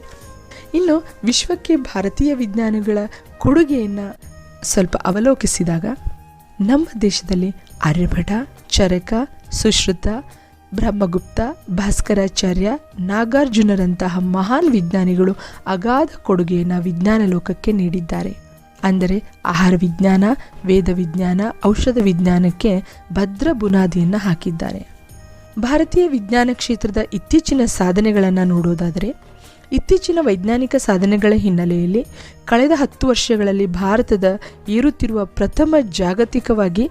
ಇನ್ನು ವಿಶ್ವಕ್ಕೆ ಭಾರತೀಯ ವಿಜ್ಞಾನಿಗಳ ಕೊಡುಗೆಯನ್ನು ಸ್ವಲ್ಪ ಅವಲೋಕಿಸಿದಾಗ ನಮ್ಮ ದೇಶದಲ್ಲಿ ಆರ್ಯಭಟ ಚರಕ, ಸುಶ್ರುತ ಬ್ರಹ್ಮಗುಪ್ತ, ಭಾಸ್ಕರಾಚಾರ್ಯ, ನಾಗಾರ್ಜುನರಂತಹ ಮಹಾನ್ ವಿಜ್ಞಾನಿಗಳು ಅಗಾಧ ಕೊಡುಗೆಯನ್ನು ವಿಜ್ಞಾನ ಲೋಕಕ್ಕೆ ನೀಡಿದ್ದಾರೆ. ಅಂದರೆ ಆಹಾರ ವಿಜ್ಞಾನ, ವೇದ ವಿಜ್ಞಾನ, ಔಷಧ ವಿಜ್ಞಾನಕ್ಕೆ ಭದ್ರ ಬುನಾದಿಯನ್ನು ಹಾಕಿದ್ದಾರೆ. ಭಾರತೀಯ ವಿಜ್ಞಾನ ಕ್ಷೇತ್ರದ ಇತ್ತೀಚಿನ ಸಾಧನೆಗಳನ್ನು ನೋಡೋದಾದರೆ, ಇತ್ತೀಚಿನ ವೈಜ್ಞಾನಿಕ ಸಾಧನೆಗಳ ಹಿನ್ನೆಲೆಯಲ್ಲಿ ಕಳೆದ ಹತ್ತು ವರ್ಷಗಳಲ್ಲಿ ಭಾರತದ ಏರುತ್ತಿರುವ ಪ್ರಥಮ ಜಾಗತಿಕವಾಗಿ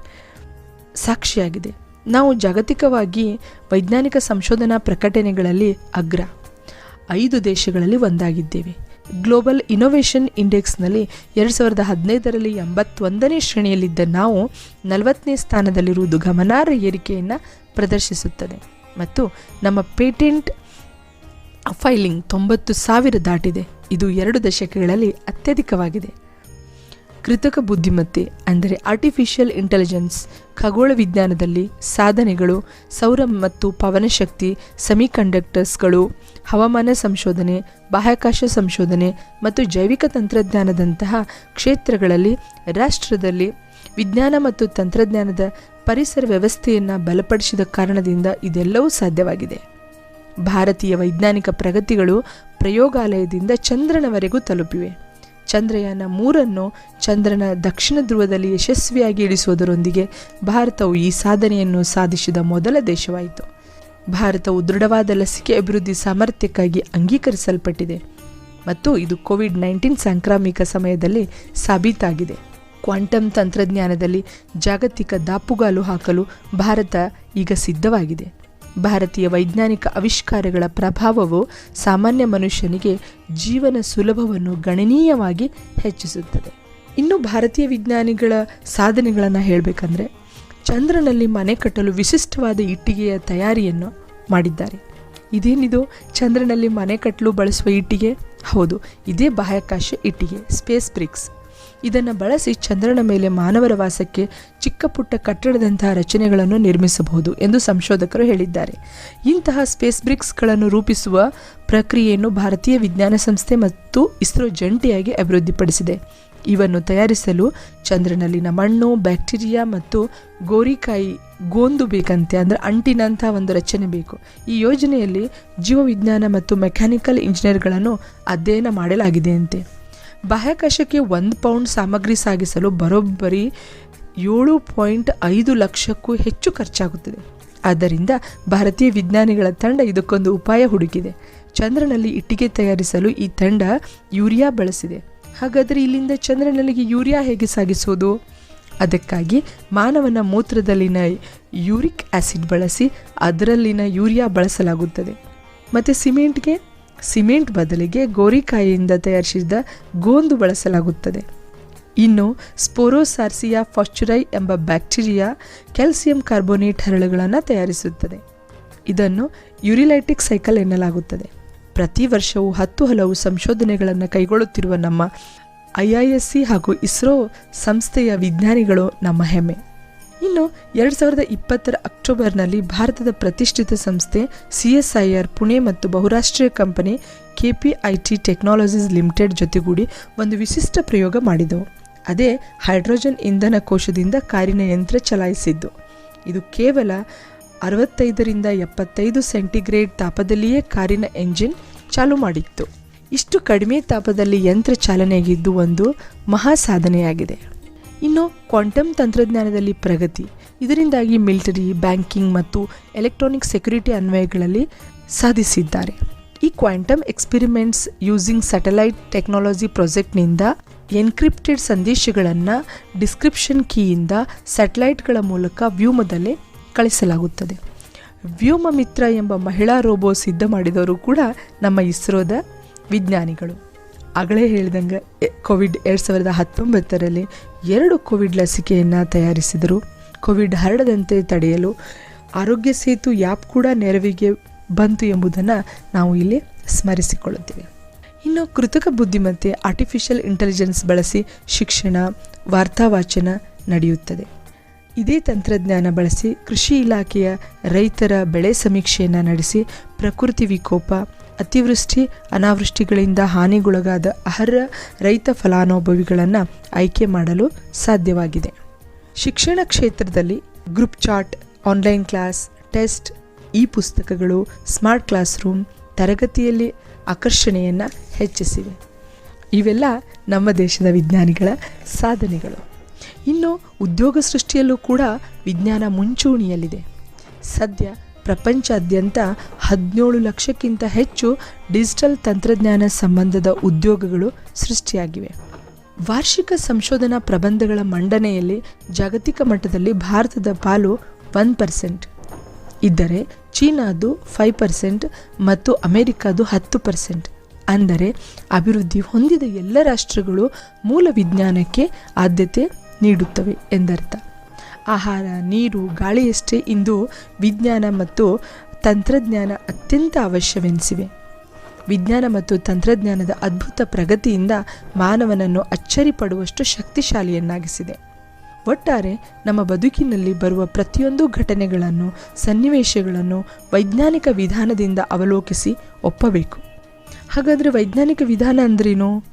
ಸಾಕ್ಷಿಯಾಗಿದೆ. ನಾವು ಜಾಗತಿಕವಾಗಿ ವೈಜ್ಞಾನಿಕ ಸಂಶೋಧನಾ ಪ್ರಕಟಣೆಗಳಲ್ಲಿ ಅಗ್ರ. ಐದು ದೇಶಗಳಲ್ಲಿ ಒಂದಾಗಿದ್ದೇವೆ. ಗ್ಲೋಬಲ್ ಇನೋವೇಷನ್ ಇಂಡೆಕ್ಸ್ನಲ್ಲಿ ಎರಡು ಸಾವಿರದ ಹದಿನೈದರಲ್ಲಿ ಎಂಬತ್ತೊಂದನೇ ಶ್ರೇಣಿಯಲ್ಲಿದ್ದ ನಾವು ನಲವತ್ತನೇ ಸ್ಥಾನದಲ್ಲಿರುವುದು ಗಮನಾರ್ಹ ಏರಿಕೆಯನ್ನು ಪ್ರದರ್ಶಿಸುತ್ತದೆ. ಮತ್ತು ನಮ್ಮ ಪೇಟೆಂಟ್ ಫೈಲಿಂಗ್ ತೊಂಬತ್ತು ಸಾವಿರ ದಾಟಿದೆ. ಇದು ಎರಡು ದಶಕಗಳಲ್ಲಿ ಅತ್ಯಧಿಕವಾಗಿದೆ. ಕೃತಕ ಬುದ್ಧಿಮತ್ತೆ ಅಂದರೆ ಆರ್ಟಿಫಿಷಿಯಲ್ ಇಂಟೆಲಿಜೆನ್ಸ್ ಖಗೋಳ ವಿಜ್ಞಾನದಲ್ಲಿ ಸಾಧನೆಗಳು, ಸೌರ ಮತ್ತು ಪವನಶಕ್ತಿ ಸೆಮಿಕಂಡಕ್ಟರ್ಸ್ಗಳು ಹವಾಮಾನ ಸಂಶೋಧನೆ, ಬಾಹ್ಯಾಕಾಶ ಸಂಶೋಧನೆ ಮತ್ತು ಜೈವಿಕ ತಂತ್ರಜ್ಞಾನದಂತಹ ಕ್ಷೇತ್ರಗಳಲ್ಲಿ ರಾಷ್ಟ್ರದಲ್ಲಿ ವಿಜ್ಞಾನ ಮತ್ತು ತಂತ್ರಜ್ಞಾನದ ಪರಿಸರ ವ್ಯವಸ್ಥೆಯನ್ನು ಬಲಪಡಿಸಿದ ಕಾರಣದಿಂದ ಇದೆಲ್ಲವೂ ಸಾಧ್ಯವಾಗಿದೆ. ಭಾರತೀಯ ವೈಜ್ಞಾನಿಕ ಪ್ರಗತಿಗಳು ಪ್ರಯೋಗಾಲಯದಿಂದ ಚಂದ್ರನವರೆಗೂ ತಲುಪಿವೆ. ಚಂದ್ರಯಾನ ಮೂರನ್ನು ಚಂದ್ರನ ದಕ್ಷಿಣ ಧ್ರುವದಲ್ಲಿ ಯಶಸ್ವಿಯಾಗಿ ಇಳಿಸುವುದರೊಂದಿಗೆ ಭಾರತವು ಈ ಸಾಧನೆಯನ್ನು ಸಾಧಿಸಿದ ಮೊದಲ ದೇಶವಾಯಿತು. ಭಾರತವು ದೃಢವಾದ ಲಸಿಕೆ ಅಭಿವೃದ್ಧಿ ಸಾಮರ್ಥ್ಯಕ್ಕಾಗಿ ಅಂಗೀಕರಿಸಲ್ಪಟ್ಟಿದೆ ಮತ್ತು ಇದು ಕೋವಿಡ್ ನೈನ್ಟೀನ್ ಸಾಂಕ್ರಾಮಿಕ ಸಮಯದಲ್ಲಿ ಸಾಬೀತಾಗಿದೆ. ಕ್ವಾಂಟಮ್ ತಂತ್ರಜ್ಞಾನದಲ್ಲಿ ಜಾಗತಿಕ ದಾಪುಗಾಲು ಹಾಕಲು ಭಾರತ ಈಗ ಸಿದ್ಧವಾಗಿದೆ. ಭಾರತೀಯ ವೈಜ್ಞಾನಿಕ ಆವಿಷ್ಕಾರಗಳ ಪ್ರಭಾವವು ಸಾಮಾನ್ಯ ಮನುಷ್ಯನಿಗೆ ಜೀವನ ಸುಲಭವನ್ನು ಗಣನೀಯವಾಗಿ ಹೆಚ್ಚಿಸುತ್ತದೆ. ಇನ್ನು ಭಾರತೀಯ ವಿಜ್ಞಾನಿಗಳ ಸಾಧನೆಗಳನ್ನು ಹೇಳಬೇಕಂದ್ರೆ, ಚಂದ್ರನಲ್ಲಿ ಮನೆ ಕಟ್ಟಲು ವಿಶಿಷ್ಟವಾದ ಇಟ್ಟಿಗೆಯ ತಯಾರಿಯನ್ನು ಮಾಡಿದ್ದಾರೆ. ಇದೇನಿದು? ಚಂದ್ರನಲ್ಲಿ ಮನೆ ಕಟ್ಟಲು ಬಳಸುವ ಇಟ್ಟಿಗೆ? ಹೌದು, ಇದೇ ಬಾಹ್ಯಾಕಾಶ ಇಟ್ಟಿಗೆ ಸ್ಪೇಸ್ ಬ್ರಿಕ್ಸ್ ಇದನ್ನು ಬಳಸಿ ಚಂದ್ರನ ಮೇಲೆ ಮಾನವರ ವಾಸಕ್ಕೆ ಚಿಕ್ಕ ಪುಟ್ಟ ಕಟ್ಟಡದಂತಹ ರಚನೆಗಳನ್ನು ನಿರ್ಮಿಸಬಹುದು ಎಂದು ಸಂಶೋಧಕರು ಹೇಳಿದ್ದಾರೆ. ಇಂತಹ ಸ್ಪೇಸ್ ಬ್ರಿಕ್ಸ್ಗಳನ್ನು ರೂಪಿಸುವ ಪ್ರಕ್ರಿಯೆಯನ್ನು ಭಾರತೀಯ ವಿಜ್ಞಾನ ಸಂಸ್ಥೆ ಮತ್ತು ಇಸ್ರೋ ಜಂಟಿಯಾಗಿ ಅಭಿವೃದ್ಧಿಪಡಿಸಿದೆ. ಇವನ್ನು ತಯಾರಿಸಲು ಚಂದ್ರನಲ್ಲಿನ ಮಣ್ಣು, ಬ್ಯಾಕ್ಟೀರಿಯಾ ಮತ್ತು ಗೋರಿಕಾಯಿ ಗೋಂದು ಬೇಕಂತೆ ಅಂದರೆ ಅಂಟಿನಂಥ ಒಂದು ರಚನೆ ಬೇಕು. ಈ ಯೋಜನೆಯಲ್ಲಿ ಜೀವವಿಜ್ಞಾನ ಮತ್ತು ಮೆಕ್ಯಾನಿಕಲ್ ಇಂಜಿನಿಯರ್ಗಳನ್ನು ಅಧ್ಯಯನ ಮಾಡಲಾಗಿದೆ ಅಂತೆ ಬಾಹ್ಯಾಕಾಶಕ್ಕೆ ಒಂದು ಪೌಂಡ್ ಸಾಮಗ್ರಿ ಸಾಗಿಸಲು ಬರೋಬ್ಬರಿ ಏಳು ಪಾಯಿಂಟ್ ಐದು ಲಕ್ಷಕ್ಕೂ ಹೆಚ್ಚು ಖರ್ಚಾಗುತ್ತದೆ. ಆದ್ದರಿಂದ ಭಾರತೀಯ ವಿಜ್ಞಾನಿಗಳ ತಂಡ ಇದಕ್ಕೊಂದು ಉಪಾಯ ಹುಡುಕಿದೆ. ಚಂದ್ರನಲ್ಲಿ ಇಟ್ಟಿಗೆ ತಯಾರಿಸಲು ಈ ತಂಡ ಯೂರಿಯಾ ಬಳಸಿದೆ. ಹಾಗಾದರೆ ಇಲ್ಲಿಂದ ಚಂದ್ರನಲ್ಲಿಗೆ ಯೂರಿಯಾ ಹೇಗೆ ಸಾಗಿಸೋದು? ಅದಕ್ಕಾಗಿ ಮಾನವನ ಮೂತ್ರದಲ್ಲಿನ ಯೂರಿಕ್ ಆಸಿಡ್ ಬಳಸಿ ಅದರಲ್ಲಿನ ಯೂರಿಯಾ ಬಳಸಲಾಗುತ್ತದೆ. ಮತ್ತು ಸಿಮೆಂಟ್ಗೆ? ಸಿಮೆಂಟ್ ಬದಲಿಗೆ ಗೋರಿಕಾಯಿಯಿಂದ ತಯಾರಿಸಿದ ಗೋಂದು ಬಳಸಲಾಗುತ್ತದೆ. ಇನ್ನು ಸ್ಪೋರೋಸಾರ್ಸಿಯಾ ಫಾಸ್ಚುರೈ ಎಂಬ ಬ್ಯಾಕ್ಟೀರಿಯಾ ಕ್ಯಾಲ್ಸಿಯಂ ಕಾರ್ಬೋನೇಟ್ ಹರಳುಗಳನ್ನು ತಯಾರಿಸುತ್ತದೆ. ಇದನ್ನು ಯುರಿಲೈಟಿಕ್ ಸೈಕಲ್ ಎನ್ನಲಾಗುತ್ತದೆ. ಪ್ರತಿ ವರ್ಷವೂ ಹತ್ತು ಹಲವು ಸಂಶೋಧನೆಗಳನ್ನು ಕೈಗೊಳ್ಳುತ್ತಿರುವ ನಮ್ಮ ಐ ಐ ಎಸ್ ಸಿ ಹಾಗೂ ಇಸ್ರೋ ಸಂಸ್ಥೆಯ ವಿಜ್ಞಾನಿಗಳು ನಮ್ಮ ಹೆಮ್ಮೆ. ಇನ್ನು ಎರಡು ಸಾವಿರದ ಇಪ್ಪತ್ತರ ಅಕ್ಟೋಬರ್ನಲ್ಲಿ ಭಾರತದ ಪ್ರತಿಷ್ಠಿತ ಸಂಸ್ಥೆ C S I R Pune ಮತ್ತು ಬಹುರಾಷ್ಟ್ರೀಯ company K P I T technologies limited ಜೊತೆಗೂಡಿ ಒಂದು ವಿಶಿಷ್ಟ ಪ್ರಯೋಗ ಮಾಡಿದವು ಅದೇ ಹೈಡ್ರೋಜನ್ ಇಂಧನ ಕೋಶದಿಂದ ಕಾರಿನ ಯಂತ್ರ ಚಲಾಯಿಸಿದ್ದು. ಇದು ಕೇವಲ ಅರವತ್ತೈದರಿಂದ ಎಪ್ಪತ್ತೈದು ಸೆಂಟಿಗ್ರೇಡ್ ತಾಪದಲ್ಲಿಯೇ ಕಾರಿನ ಎಂಜಿನ್ ಚಾಲು ಮಾಡಿತ್ತು. ಇಷ್ಟು ಕಡಿಮೆ ತಾಪದಲ್ಲಿ ಯಂತ್ರ ಚಾಲನೆಯಾಗಿದ್ದು ಒಂದು ಮಹಾ ಸಾಧನೆಯಾಗಿದೆ. ಇನ್ನು ಕ್ವಾಂಟಮ್ ತಂತ್ರಜ್ಞಾನದಲ್ಲಿ ಪ್ರಗತಿ. ಇದರಿಂದಾಗಿ ಮಿಲಿಟರಿ, ಬ್ಯಾಂಕಿಂಗ್ ಮತ್ತು ಎಲೆಕ್ಟ್ರಾನಿಕ್ ಸೆಕ್ಯುರಿಟಿ ಅನ್ವಯಗಳಲ್ಲಿ ಸಾಧಿಸಿದ್ದಾರೆ. ಈ quantum experiments using satellite technology ಪ್ರಾಜೆಕ್ಟ್ನಿಂದ encrypted ಸಂದೇಶಗಳನ್ನು ಡಿಸ್ಕ್ರಿಪ್ಷನ್ ಕೀಯಿಂದ ಸ್ಯಾಟಲೈಟ್ಗಳ ಮೂಲಕ ವ್ಯೂಮದಲ್ಲೇ ಕಳಿಸಲಾಗುತ್ತದೆ. ವ್ಯೋಮ ಮಿತ್ರ ಎಂಬ ಮಹಿಳಾ ರೋಬೋ ಸಿದ್ಧ ಮಾಡಿದವರು ಕೂಡ ನಮ್ಮ ಇಸ್ರೋದ ವಿಜ್ಞಾನಿಗಳು. ಆಗಲೇ ಹೇಳಿದಂಗೆ ಕೋವಿಡ್ ಎರಡು ಸಾವಿರದ ಹತ್ತೊಂಬತ್ತರಲ್ಲಿ ಎರಡು ಕೋವಿಡ್ ಲಸಿಕೆಯನ್ನು ತಯಾರಿಸಿದರು. ಕೋವಿಡ್ ಹರಡದಂತೆ ತಡೆಯಲು ಆರೋಗ್ಯ ಸೇತು ಆ್ಯಪ್ ಕೂಡ ನೆರವಿಗೆ ಬಂತು ಎಂಬುದನ್ನು ನಾವು ಇಲ್ಲಿ ಸ್ಮರಿಸಿಕೊಳ್ಳುತ್ತೇವೆ. ಇನ್ನು ಕೃತಕ ಬುದ್ಧಿಮತ್ತೆ ಆರ್ಟಿಫಿಷಿಯಲ್ ಇಂಟೆಲಿಜೆನ್ಸ್ ಬಳಸಿ ಶಿಕ್ಷಣ ವಾರ್ತಾವಾಚನ ನಡೆಯುತ್ತದೆ. ಇದೇ ತಂತ್ರಜ್ಞಾನ ಬಳಸಿ ಕೃಷಿ ಇಲಾಖೆಯ ರೈತರ ಬೆಳೆ ಸಮೀಕ್ಷೆಯನ್ನು ನಡೆಸಿ ಪ್ರಕೃತಿ ವಿಕೋಪ ಅತಿವೃಷ್ಟಿ, ಅನಾವೃಷ್ಟಿಗಳಿಂದ ಹಾನಿಗೊಳಗಾದ ಅರ್ಹ ರೈತ ಫಲಾನುಭವಿಗಳನ್ನು ಆಯ್ಕೆ ಮಾಡಲು ಸಾಧ್ಯವಾಗಿದೆ. ಶಿಕ್ಷಣ ಕ್ಷೇತ್ರದಲ್ಲಿ group chat online class, test E ಪುಸ್ತಕಗಳು ಸ್ಮಾರ್ಟ್ ಕ್ಲಾಸ್ ರೂಮ್ ತರಗತಿಯಲ್ಲಿ ಆಕರ್ಷಣೆಯನ್ನು ಹೆಚ್ಚಿಸಿವೆ. ಇವೆಲ್ಲ ನಮ್ಮ ದೇಶದ ವಿಜ್ಞಾನಿಗಳ ಸಾಧನೆಗಳು. ಇನ್ನು ಉದ್ಯೋಗ ಸೃಷ್ಟಿಯಲ್ಲೂ ಕೂಡ ವಿಜ್ಞಾನ ಮುಂಚೂಣಿಯಲ್ಲಿದೆ. ಸದ್ಯ ಪ್ರಪಂಚಾದ್ಯಂತ ಹದಿನೇಳು ಲಕ್ಷಕ್ಕಿಂತ ಹೆಚ್ಚು ಡಿಜಿಟಲ್ ತಂತ್ರಜ್ಞಾನ ಸಂಬಂಧದ ಉದ್ಯೋಗಗಳು ಸೃಷ್ಟಿಯಾಗಿವೆ. ವಾರ್ಷಿಕ ಸಂಶೋಧನಾ ಪ್ರಬಂಧಗಳ ಮಂಡನೆಯಲ್ಲಿ ಜಾಗತಿಕ ಮಟ್ಟದಲ್ಲಿ ಭಾರತದ ಪಾಲು ಒನ್ ಪರ್ಸೆಂಟ್. ಇದ್ದರೆ ಚೀನಾದು ಫೈವ್ ಪರ್ಸೆಂಟ್ ಮತ್ತು ಅಮೆರಿಕಾದು ಹತ್ತು ಪರ್ಸೆಂಟ್. ಅಂದರೆ ಅಭಿವೃದ್ಧಿ ಹೊಂದಿದ ಎಲ್ಲ ರಾಷ್ಟ್ರಗಳು ಮೂಲ ವಿಜ್ಞಾನಕ್ಕೆ ಆದ್ಯತೆ ನೀಡುತ್ತವೆ ಎಂದರ್ಥ. ಆಹಾರ ನೀರು ಗಾಳಿಯಷ್ಟೇ ಇಂದು ವಿಜ್ಞಾನ ಮತ್ತು ತಂತ್ರಜ್ಞಾನ ಅತ್ಯಂತ ಅವಶ್ಯವೆನಿಸಿವೆ. ವಿಜ್ಞಾನ ಮತ್ತು ತಂತ್ರಜ್ಞಾನದ ಅದ್ಭುತ ಪ್ರಗತಿಯಿಂದ ಮಾನವನನ್ನು ಅಚ್ಚರಿಪಡುವಷ್ಟು ಶಕ್ತಿಶಾಲಿಯನ್ನಾಗಿಸಿದೆ. ಒಟ್ಟಾರೆ ನಮ್ಮ ಬದುಕಿನಲ್ಲಿ ಬರುವ ಪ್ರತಿಯೊಂದು ಘಟನೆಗಳನ್ನು, ಸನ್ನಿವೇಶಗಳನ್ನು ವೈಜ್ಞಾನಿಕ ವಿಧಾನದಿಂದ ಅವಲೋಕಿಸಿ ಒಪ್ಪಬೇಕು. ಹಾಗಾದರೆ ವೈಜ್ಞಾನಿಕ ವಿಧಾನ ಅಂದ್ರೇನು?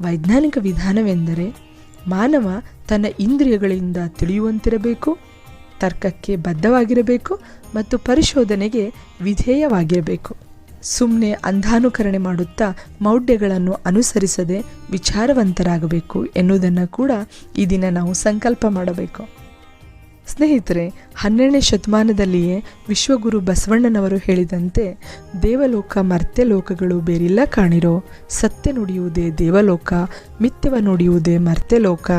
ವೈಜ್ಞಾನಿಕ ವಿಧಾನವೆಂದರೆ ಮಾನವ ತನ್ನ ಇಂದ್ರಿಯಗಳಿಂದ ತಿಳಿಯುವಂತಿರಬೇಕು, ತರ್ಕಕ್ಕೆ ಬದ್ಧವಾಗಿರಬೇಕು ಮತ್ತು ಪರಿಶೋಧನೆಗೆ ವಿಧೇಯವಾಗಿರಬೇಕು. ಸುಮ್ಮನೆ ಅಂಧಾನುಕರಣೆ ಮಾಡುತ್ತಾ ಮೌಢ್ಯಗಳನ್ನು ಅನುಸರಿಸದೆ ವಿಚಾರವಂತರಾಗಬೇಕು ಎನ್ನುವುದನ್ನು ಕೂಡ ಈ ದಿನ ನಾವು ಸಂಕಲ್ಪ ಮಾಡಬೇಕು. ಸ್ನೇಹಿತರೆ, ಹನ್ನೆರಡನೇ ಶತಮಾನದಲ್ಲಿಯೇ ವಿಶ್ವಗುರು ಬಸವಣ್ಣನವರು ಹೇಳಿದಂತೆ, ದೇವಲೋಕ ಮರ್ತ್ಯ ಲೋಕಗಳು ಬೇರಿಲ್ಲ ಕಾಣಿರೋ, ಸತ್ಯ ನುಡಿಯುವುದೇ ದೇವಲೋಕ, ಮಿಥ್ಯವ ನುಡಿಯುವುದೇ ಮರ್ತ್ಯಲೋಕ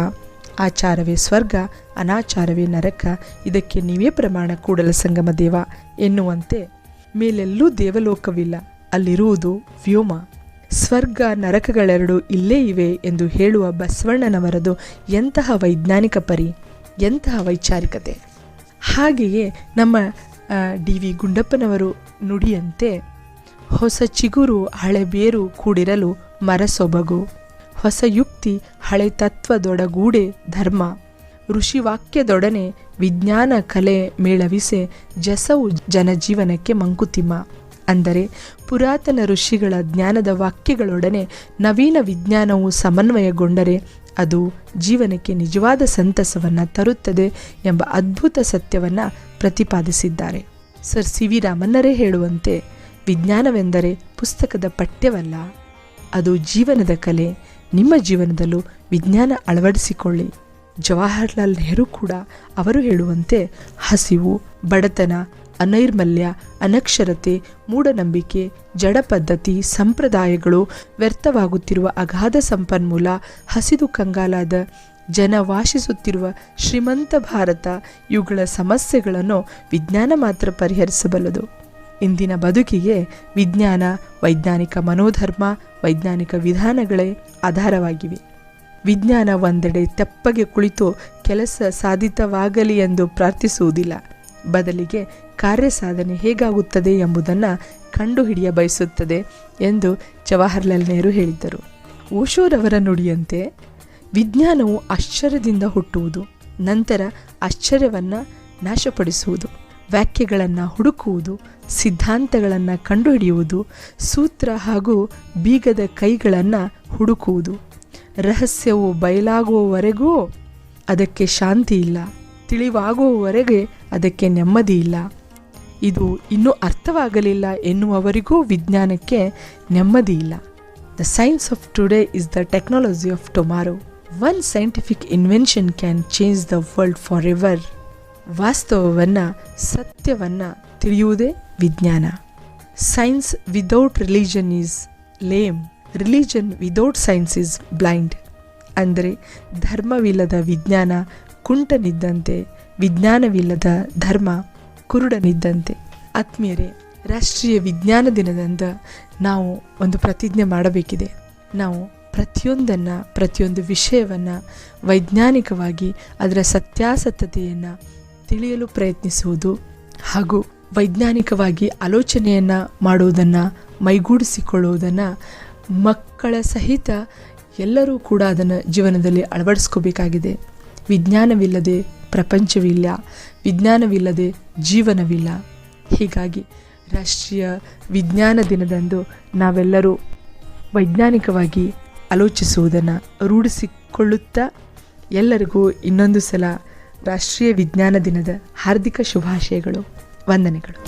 ಆಚಾರವೇ ಸ್ವರ್ಗ, ಅನಾಚಾರವೇ ನರಕ, ಇದಕ್ಕೆ ನೀವೇ ಪ್ರಮಾಣ ಕೂಡಲ ಸಂಗಮ ದೇವ ಎನ್ನುವಂತೆ ಮೇಲೆಲ್ಲೂ ದೇವಲೋಕವಿಲ್ಲ, ಅಲ್ಲಿರುವುದು ವ್ಯೋಮ. ಸ್ವರ್ಗ ನರಕಗಳೆರಡು ಇಲ್ಲೇ ಇವೆ ಎಂದು ಹೇಳುವ ಬಸವಣ್ಣನವರದು ಎಂತಹ ವೈಜ್ಞಾನಿಕ ಪರಿ? ಎಂತಹ ವೈಚಾರಿಕತೆ. ಹಾಗೆಯೇ ನಮ್ಮ ಡಿ ವಿ ಗುಂಡಪ್ಪನವರು ನುಡಿಯಂತೆ, ಹೊಸ ಚಿಗುರು ಹಳೆ ಬೇರು ಕೂಡಿರಲು ಮರಸೊಬಗು, ಹೊಸ ಯುಕ್ತಿ ಹಳೆ ತತ್ವದೊಡಗೂಡೆ ಧರ್ಮ ಋಷಿವಾಕ್ಯದೊಡನೆ ವಿಜ್ಞಾನ ಕಲೆ ಮೇಳವಿಸೆ ಜಸವು ಜನಜೀವನಕ್ಕೆ ಮಂಕುತಿಮ್ಮ. ಅಂದರೆ ಪುರಾತನ ಋಷಿಗಳ ಜ್ಞಾನದ ವಾಕ್ಯಗಳೊಡನೆ ನವೀನ ವಿಜ್ಞಾನವು ಸಮನ್ವಯಗೊಂಡರೆ ಅದು ಜೀವನಕ್ಕೆ ನಿಜವಾದ ಸಂತಸವನ್ನು ತರುತ್ತದೆ ಎಂಬ ಅದ್ಭುತ ಸತ್ಯವನ್ನು ಪ್ರತಿಪಾದಿಸಿದ್ದಾರೆ. ಸರ್ ಸಿ ವಿ ರಾಮನ್ನರೇ ಹೇಳುವಂತೆ ವಿಜ್ಞಾನವೆಂದರೆ ಪುಸ್ತಕದ ಪಠ್ಯವಲ್ಲ. ಅದು ಜೀವನದ ಕಲೆ. ನಿಮ್ಮ ಜೀವನದಲ್ಲೂ ವಿಜ್ಞಾನ ಅಳವಡಿಸಿಕೊಳ್ಳಿ. ಜವಾಹರ್ಲಾಲ್ ನೆಹರು ಕೂಡ ಅವರು ಹೇಳುವಂತೆ ಹಸಿವು, ಬಡತನ ಅನೈರ್ಮಲ್ಯ, ಅನಕ್ಷರತೆ, ಮೂಢನಂಬಿಕೆ ಜಡ ಪದ್ಧತಿ ಸಂಪ್ರದಾಯಗಳು, ವ್ಯರ್ಥವಾಗುತ್ತಿರುವ ಅಗಾಧ ಸಂಪನ್ಮೂಲ, ಹಸಿದು ಕಂಗಾಲಾದ ಜನ ವಾಸಿಸುತ್ತಿರುವ ಶ್ರೀಮಂತ ಭಾರತ, ಇವುಗಳ ಸಮಸ್ಯೆಗಳನ್ನು ವಿಜ್ಞಾನ ಮಾತ್ರ ಪರಿಹರಿಸಬಲ್ಲದು. ಇಂದಿನ ಬದುಕಿಗೆ ವಿಜ್ಞಾನ, ವೈಜ್ಞಾನಿಕ ಮನೋಧರ್ಮ, ವೈಜ್ಞಾನಿಕ ವಿಧಾನಗಳೇ ಆಧಾರವಾಗಿವೆ. ವಿಜ್ಞಾನ ಒಂದೆಡೆ ತೆಪ್ಪಗೆ ಕುಳಿತು ಕೆಲಸ ಸಾಧಿತವಾಗಲಿ ಎಂದು ಪ್ರಾರ್ಥಿಸುವುದಿಲ್ಲ. ಬದಲಿಗೆ ಕಾರ್ಯ ಸಾಧನೆ ಹೇಗಾಗುತ್ತದೆ ಎಂಬುದನ್ನು ಕಂಡುಹಿಡಿಯ ಬಯಸುತ್ತದೆ ಎಂದು ಜವಾಹರ್ಲಾಲ್ ನೆಹರು ಹೇಳಿದ್ದರು. ಓಶೋರವರ ನುಡಿಯಂತೆ ವಿಜ್ಞಾನವು ಆಶ್ಚರ್ಯದಿಂದ ಹುಟ್ಟುವುದು, ನಂತರ ಆಶ್ಚರ್ಯವನ್ನು ನಾಶಪಡಿಸುವುದು, ವ್ಯಾಖ್ಯೆಗಳನ್ನು ಹುಡುಕುವುದು, ಸಿದ್ಧಾಂತಗಳನ್ನು ಕಂಡುಹಿಡಿಯುವುದು, ಸೂತ್ರ ಹಾಗೂ ಬೀಗದ ಕೈಗಳನ್ನು ಹುಡುಕುವುದು. ರಹಸ್ಯವು ಬಯಲಾಗುವವರೆಗೂ ಅದಕ್ಕೆ ಶಾಂತಿ ಇಲ್ಲ, ತಿಳಿವಾಗುವವರೆಗೆ ಅದಕ್ಕೆ ನೆಮ್ಮದಿ ಇಲ್ಲ. ಇದು ಇನ್ನೂ ಅರ್ಥವಾಗಲಿಲ್ಲ ಎನ್ನುವವರಿಗೂ ವಿಜ್ಞಾನಕ್ಕೆ ನೆಮ್ಮದಿ ಇಲ್ಲ. The science of today is the technology of tomorrow one scientific invention can change the world for ever ವಾಸ್ತವವನ್ನು, ಸತ್ಯವನ್ನು ತಿಳಿಯುವುದೇ ವಿಜ್ಞಾನ. Science without religion is lame religion without science is blind ಅಂದರೆ ಧರ್ಮವಿಲ್ಲದ ವಿಜ್ಞಾನ ಕುಂಟನಿದ್ದಂತೆ ವಿಜ್ಞಾನವಿಲ್ಲದ ಧರ್ಮ ಕುರುಡನಿದ್ದಂತೆ. ಆತ್ಮೀಯರೇ, ರಾಷ್ಟ್ರೀಯ ವಿಜ್ಞಾನ ದಿನದಿಂದ ನಾವು ಒಂದು ಪ್ರತಿಜ್ಞೆ ಮಾಡಬೇಕಿದೆ. ನಾವು ಪ್ರತಿಯೊಂದನ್ನು, ಪ್ರತಿಯೊಂದು ವಿಷಯವನ್ನು ವೈಜ್ಞಾನಿಕವಾಗಿ ಅದರ ಸತ್ಯಾಸತ್ಯತೆಯನ್ನು ತಿಳಿಯಲು ಪ್ರಯತ್ನಿಸುವುದು ಹಾಗೂ ವೈಜ್ಞಾನಿಕವಾಗಿ ಆಲೋಚನೆಯನ್ನು ಮಾಡುವುದನ್ನು ಮೈಗೂಡಿಸಿಕೊಳ್ಳುವುದನ್ನು ಮಕ್ಕಳ ಸಹಿತ ಎಲ್ಲರೂ ಕೂಡ ಅದನ್ನು ಜೀವನದಲ್ಲಿ ಅಳವಡಿಸ್ಕೋಬೇಕಾಗಿದೆ. ವಿಜ್ಞಾನವಿಲ್ಲದೆ ಪ್ರಪಂಚವಿಲ್ಲ, ವಿಜ್ಞಾನವಿಲ್ಲದೆ ಜೀವನವಿಲ್ಲ. ಹೀಗಾಗಿ ರಾಷ್ಟ್ರೀಯ ವಿಜ್ಞಾನ ದಿನದಂದು ನಾವೆಲ್ಲರೂ ವೈಜ್ಞಾನಿಕವಾಗಿ ಆಲೋಚಿಸುವುದನ್ನು ರೂಢಿಸಿಕೊಳ್ಳುತ್ತಾ ಎಲ್ಲರಿಗೂ ಇನ್ನೊಂದು ಸಲ ರಾಷ್ಟ್ರೀಯ ವಿಜ್ಞಾನ ದಿನದ ಹಾರ್ದಿಕ ಶುಭಾಶಯಗಳು, ವಂದನೆಗಳು.